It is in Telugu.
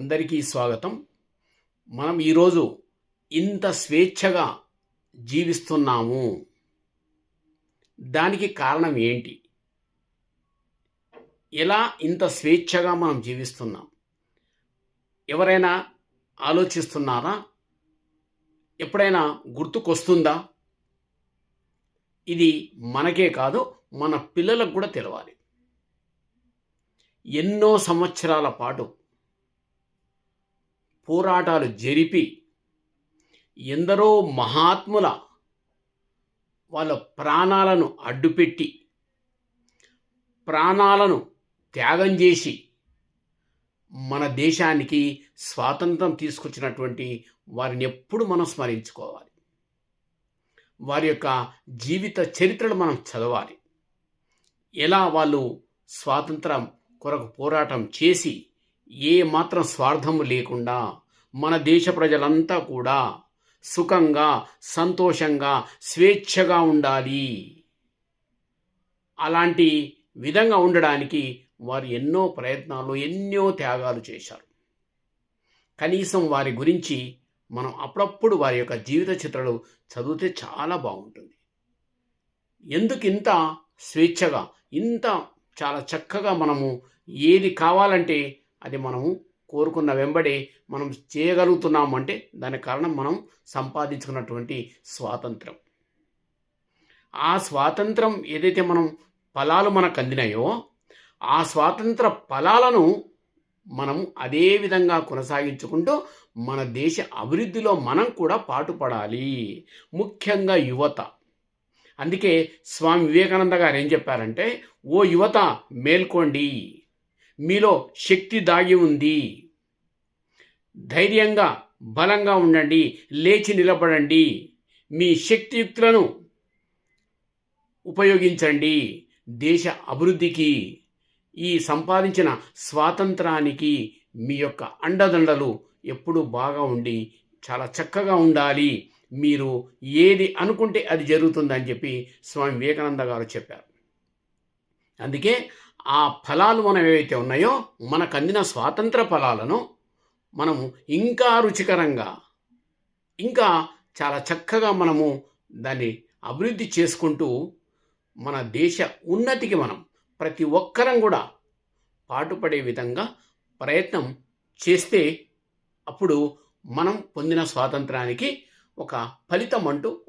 అందరికీ స్వాగతం. మనం ఈరోజు ఇంత స్వేచ్ఛగా జీవిస్తున్నాము. దానికి కారణం ఏంటి? ఎలా ఇంత స్వేచ్ఛగా మనం జీవిస్తున్నాం? ఎవరైనా ఆలోచిస్తున్నారా? ఎప్పుడైనా గుర్తుకొస్తుందా? ఇది మనకే కాదు మన పిల్లలకు కూడా తెలవాలి. ఎన్నో సంవత్సరాల పాటు పోరాటాలు జరిపి ఎందరో మహాత్ముల వాళ్ళ ప్రాణాలను అడ్డుపెట్టి ప్రాణాలను త్యాగం చేసి మన దేశానికి స్వాతంత్రం తీసుకొచ్చినటువంటి వారిని ఎప్పుడు మనం స్మరించుకోవాలి. వారి యొక్క జీవిత చరిత్రలు మనం చదవాలి. ఎలా వాళ్ళు స్వాతంత్రం కొరకు పోరాటం చేసి ఏ మాత్రం స్వార్థము లేకుండా మన దేశ ప్రజలంతా కూడా సుఖంగా సంతోషంగా స్వేచ్ఛగా ఉండాలి. అలాంటి విధంగా ఉండడానికి వారు ఎన్నో ప్రయత్నాలు ఎన్నో త్యాగాలు చేశారు. కనీసం వారి గురించి మనం అప్పుడప్పుడు వారి యొక్క జీవిత చిత్రాలు చదివితే చాలా బాగుంటుంది. ఎందుకు ఇంత స్వేచ్ఛగా ఇంత చాలా చక్కగా మనము ఏది కావాలంటే అది మనము కోరుకున్న వెంబడి మనం చేయగలుగుతున్నాము అంటే దాని కారణం మనం సంపాదించుకున్నటువంటి స్వాతంత్రం. ఆ స్వాతంత్రం ఏదైతే మనం ఫలాలు మనకు అందినాయో ఆ స్వాతంత్ర ఫలాలను మనం అదే విధంగా కొనసాగించుకుంటూ మన దేశ అభివృద్ధిలో మనం కూడా పాటుపడాలి. ముఖ్యంగా యువత. అందుకే స్వామి వివేకానంద గారు ఏం చెప్పారంటే ఓ యువత మేల్కోండి. మీలో శక్తి దాగి ఉంది. ధైర్యంగా బలంగా ఉండండి. లేచి నిలబడండి. మీ శక్తియుక్తులను ఉపయోగించండి. దేశ అభివృద్ధికి ఈ సంపాదించిన స్వాతంత్రానికి మీ యొక్క అండదండలు ఎప్పుడూ బాగా ఉండి చాలా చక్కగా ఉండాలి. మీరు ఏది అనుకుంటే అది జరుగుతుందని చెప్పి స్వామి వివేకానంద గారు చెప్పారు. అందుకే ఆ ఫలాలు మనం ఏవైతే ఉన్నాయో మనకు అందిన స్వాతంత్ర ఫలాలను మనము ఇంకా రుచికరంగా ఇంకా చాలా చక్కగా మనము దాన్ని అభివృద్ధి చేసుకుంటూ మన దేశ ఉన్నతికి మనం ప్రతి ఒక్కరం కూడా పాటుపడే విధంగా ప్రయత్నం చేస్తే అప్పుడు మనం పొందిన స్వాతంత్రానికి ఒక ఫలితం అంటూ